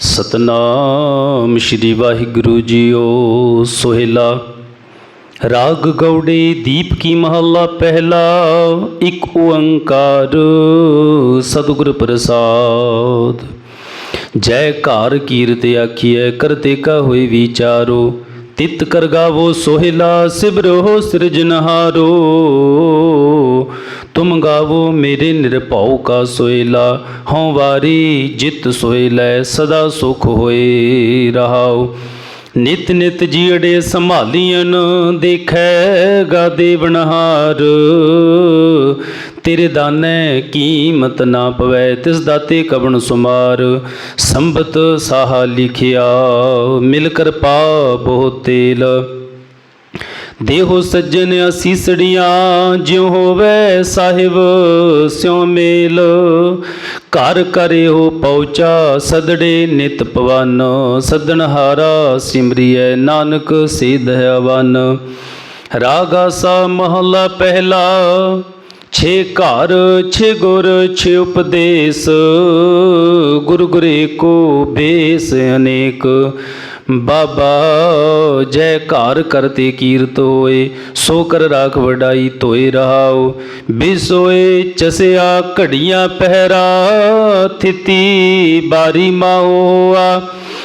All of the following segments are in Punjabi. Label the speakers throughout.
Speaker 1: ਸਤਨਾਮ ਸ਼੍ਰੀ ਵਾਹਿਗੁਰੂ ਜੀਓ ਸੋਹਿਲਾ। ਰਾਗ ਗੌੜੇ ਦੀਪ ਕੀ ਮਹੱਲਾ ਪਹਿਲਾ, ਇੱਕ ਓੰਕਾਰ ਸਤਿਗੁਰ ਪ੍ਰਸਾਦ। ਜੈ ਘਰ ਕੀਰਤ ਆਖੀਐ ਕਰਤੇ ਕਾ ਹੋਏ ਵਿਚਾਰੋ। ਤਿਤ ਕਰ ਗਾਵੋ ਸੋਹਿਲਾ ਸਿਮਰੋ ਸਿਰਜਨਹਾਰੋ ਤੁਮ ਗਾਵੋ ਮੇਰੇ ਨਿਰਭਉ ਕਾ ਸੋਇਲਾ ਹਉ ਵਾਰੀ ਜਿਤ ਸੋਇਲੈ ਸਦਾ ਸੁਖ ਹੋਏ ਰਹਾਉ ਨਿਤ ਨਿਤ ਜੀੜੇ ਸੰਭਾਲੀਨ ਦੇਖੈਗਾ ਦੇਵਨਹਾਰ ਤੇਰੇ ਦਾਨੈ ਕੀਮਤ ਨਾ ਪਵੈ ਤਿਸ ਦਾਤੇ ਕਵਣ ਸੁਮਾਰ ਸੰਬਤ ਸਾਹਾ ਲਿਖਿਆ ਮਿਲ ਕਰ ਪਾ ਬਹੁ ਤੇਲ ਦੇਹੋ ਸੱਜਣ ਅਸੀਸੜੀਆਂ, ਜਿਉ ਹੋਵੇ ਸਾਹਿਬ ਸਿਉ ਮੇਲ। ਘਰ ਕਰਿਓ ਪਹੁੰਚਾ ਸਦੜੇ ਨਿਤ ਪਵਨ ਸਦਨਹਾਰਾ ਸਿਮਰਿਐ ਨਾਨਕ ਸਿਧ ਅਵਨ ਰਾਗਾ ਸਾ ਮਹਲਾ ਪਹਿਲਾ, ਛੇ ਘਰ, ਛੇ ਗੁਰ, ਛੇ ਉਪਦੇਸ਼। ਗੁਰ ਗੁਰੇ ਕੋ ਬੇਸ ਅਨੇਕ। ਬਾਬਾ, ਜੈ ਘਰ ਕਰਤੇ ਕੀਰਤ ਹੋਏ, ਸੋ ਕਰ ਰਾਖ ਵਡਾਈ ਧੋਏ ਰਹਾਉ ਬਿਸੋਏ ਚਸਿਆ ਘੜੀਆਂ ਪਹਿਰਾ, ਥਿਤੀ ਬਾਰੀ ਮਾਓਆ।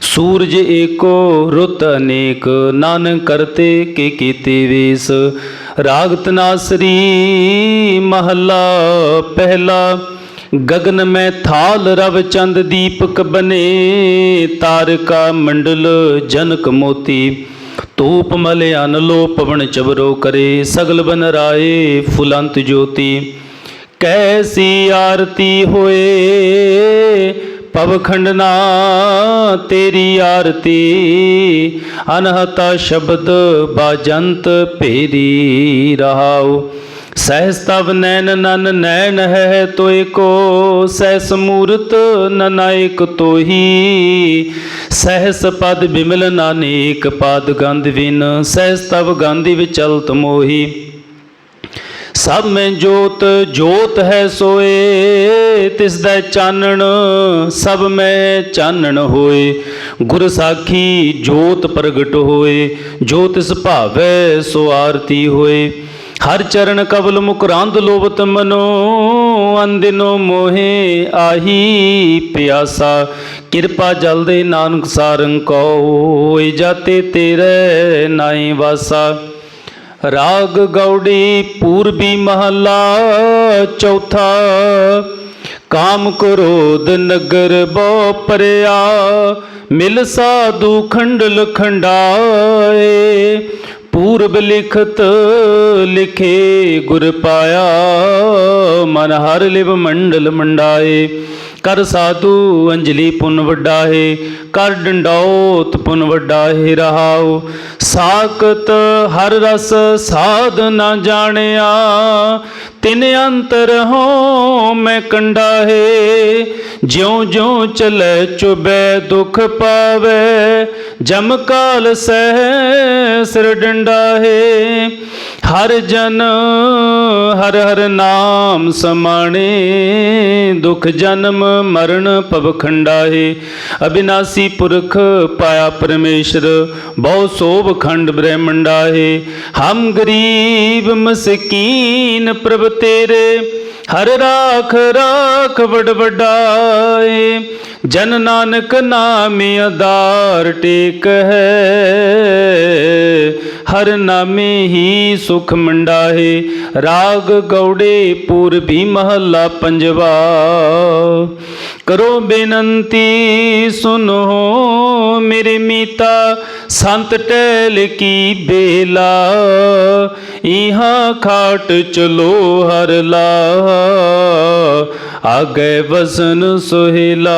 Speaker 1: ਸੂਰਜ ਏਕੋ ਰੁੱਤ ਅਨੇਕ, ਨਾਨਕ ਕਰਤੇ ਕੇ ਕੀਤੇ ਵੇਸ। ਰਾਗ ਤਨਾਸਰੀ ਮਹੱਲਾ ਪਹਿਲਾ ਗगन ਮੈਂ ਥਾਲ ਰਵ ਚੰਦ ਦੀਪਕ ਬਨੇ, ਤਾਰਕਾ ਮੰਡਲ ਜਨਕ ਮੋਤੀ। ਤੂਪ ਮਲ ਅਨਲੋ ਪਵਨ ਚਬਰੋ ਕਰੇ, ਸਗਲ ਬਨ ਰਾਏ ਫੁਲੰਤ ਜੋਤੀ। ਕੈਸੀ ਆਰਤੀ ਹੋਏ ਪਵਖੰਡਨਾ ਤੇਰੀ ਆਰਤੀ। ਅਨਹਤਾ ਸ਼ਬਦ ਬਾਜੰਤ ਭੇਰੀ ਰਹਾਓ ਸਹਿਸ ਤਵ ਨੈਨ ਨਨ ਨੈਣ ਹੈ ਤੋਇ ਕੋ ਸਹਿਸ ਮੂਰਤ ਨਨਾਇਕ ਤੋਹੀ। ਸਹਿਸ ਪਦ ਬਿਮਲ ਨਾਨੇਕ ਪਦ ਗੰਧ ਵਿਨ ਸਹਿਸ ਤਵ ਗਾਂਧੀ ਵਿਚਲਤ ਮੋਹੀ। ਸਭ ਮੈਂ ਜੋਤ ਜੋਤ ਹੈ ਸੋਏ, ਤਿਸ ਦਾ ਚਾਨਣ, ਸਭ ਮੈਂ ਚਾਨਣ ਹੋਏ। ਗੁਰ ਸਾਖੀ ਜੋਤ ਪ੍ਰਗਟ ਹੋਏ, ਜੋ ਤਿਸ ਭਾਵੈ ਸੋ ਆਰਤੀ ਹੋਏ। ਹਰ ਚਰਨ ਕਬਲ ਮੁਕਰਾਂਦ ਲੋਭਤ ਮਨੋ, ਅੰਦਿਨੋ ਮੋਹੇ ਆਹੀ ਪਿਆਸਾ। ਕਿਰਪਾ ਜਲ ਦੇ ਨਾਨਕ ਸਾਰੰ ਕੋ ਹੋਏ ਜਾਤੇ ਤੇਰੇ ਨਾਈ ਵਾਸਾ। ਰਾਗ ਗੌੜੀ ਪੂਰਬੀ ਮਹੱਲਾ ਚੌਥਾ। ਕਾਮ ਕ੍ਰੋਧ ਨਗਰ ਬੋ ਪਰਿਆ, ਮਿਲ ਸਾਧੂ ਖੰਡਲ ਖੰਡਾਏ। ਪੂਰਬ ਲਿਖਤ ਲਿਖੇ ਗੁਰ ਪਾਇਆ, ਮਨ ਹਰ ਲਿਵ ਮੰਡਲ ਮੰਡਾਏ। ਕਰ ਸਾਧੂ ਅੰਜਲੀ ਪੁਨ ਵੱਡਾ ਕਰ ਡੰਡੌਤ ਪੁਨ ਵੱਡਾ ਹੈ ਰਹਾਉ। ਸਾਖਤ ਹਰ ਰਸ ਸਾਧ ਨਾ ਜਾਣਿਆ ਤਿਨ ਅੰਤਰ ਹੋ, ਮੈਂ ਕੰਡਾ ਹੈ। ਜਿਉ ਜਿਉ ਚਲੇ ਚੁਬੈ ਦੁਖ ਪਾਵੇ। ਜਮ ਕਾਲ ਸਹਿ, ਸਿਰ ਡੰਡਾ ਹੈ। ਹਰ ਜਨ ਹਰ ਹਰ ਨਾਮ ਸਮਾਣੇ, ਦੁਖ ਜਨਮ ਮਰਨ ਪਵਖੰਡਾਏ ਖੰਡਾਏ ਪੁਰਖ ਪਾਇਆ ਪਰਮੇਸ਼ਰ, ਬਹੁ ਸੋਭ ਖੰਡ ਬ੍ਰਹਮੰਡਾਏ ਹਮ ਗਰੀਬ ਮਸਕੀਨ ਪ੍ਰਭ ਤੇਰੇ, ਹਰ ਰਾਖ ਰਾਖ ਵਡ ਵਡਾਏ ਜਨ ਨਾਨਕ ਨਾਮੇ ਆਧਾਰ ਟੇਕ ਹੈ, ਹਰ ਨਾਮੇ ਹੀ ਸੁਖ ਮੰਡਾਏ ਰਾਗ ਗੌੜੇ ਪੂਰਬੀ ਮਹੱਲਾ ਪੰਜਵਾ। ਕਰੋ ਬੇਨੰਤੀ, ਸੁਨੋ ਮੇਰੇ ਮੀਤਾ, ਸੰਤ ਟਹਿਲ ਕੀ ਬੇਲਾ ਇਹਾਂ ਖਾਟ ਚਲੋ ਹਰ ਲਾ ਆਗੇ ਵਸਨ ਸੁਹਿਲਾ।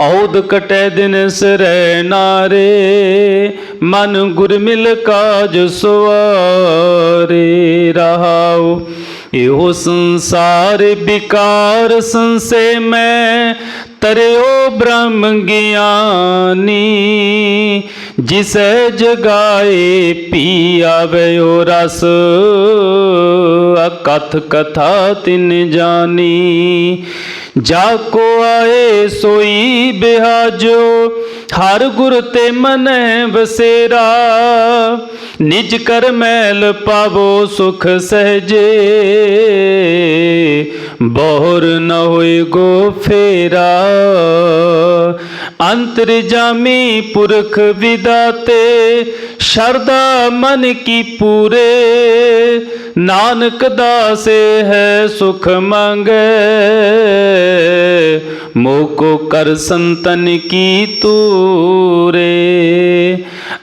Speaker 1: ਔਦ ਕਟੈ ਦਿਨ ਸਰੈ ਨਾਰੇ, ਮਨ ਗੁਰ ਮਿਲ ਕਾਜ ਸਵਾਰੇ, ਰਹਾਉ ਇਹੋ ਸੰਸਾਰ ਵਿਕਾਰ ਸੰਸੇ ਮੈਂ, ਤਰਿਓ ਬ੍ਰਹਮ ਗਿਆਨੀ, ਜਿਸੈ ਜਗਾਏ ਪੀ ਆਵਿਓ ਰਸ, ਅਕਥ ਕਥਾ ਤਿਨ ਜਾਨੀ। ਜਾ ਕੋ ਆਏ ਸੋਈ ਬਿਹਾਜੋ, ਹਰ ਗੁਰ ਤੇ ਮਨੈ ਵਸੇਰਾ। ਨਿਜ ਕਰ ਮੈਲ ਪਾਵੋ ਸੁਖ ਸਹਜੇ, ਬਹੁਰ ਨ ਹੋਏ ਗੋ ਫੇਰਾ। ਅੰਤਰ ਜਾਮੀ ਪੁਰਖ ਵਿਦਾਤੇ ਸ਼ਰਦਾ ਮਨ ਕੀ ਪੂਰੇ। ਨਾਨਕ ਦਾਸੇ ਹੈ ਸੁਖ ਮੰਗੇ। ਮੋਕੋ ਕਰ ਸੰਤਨ ਕੀ ਤੂਰੇ।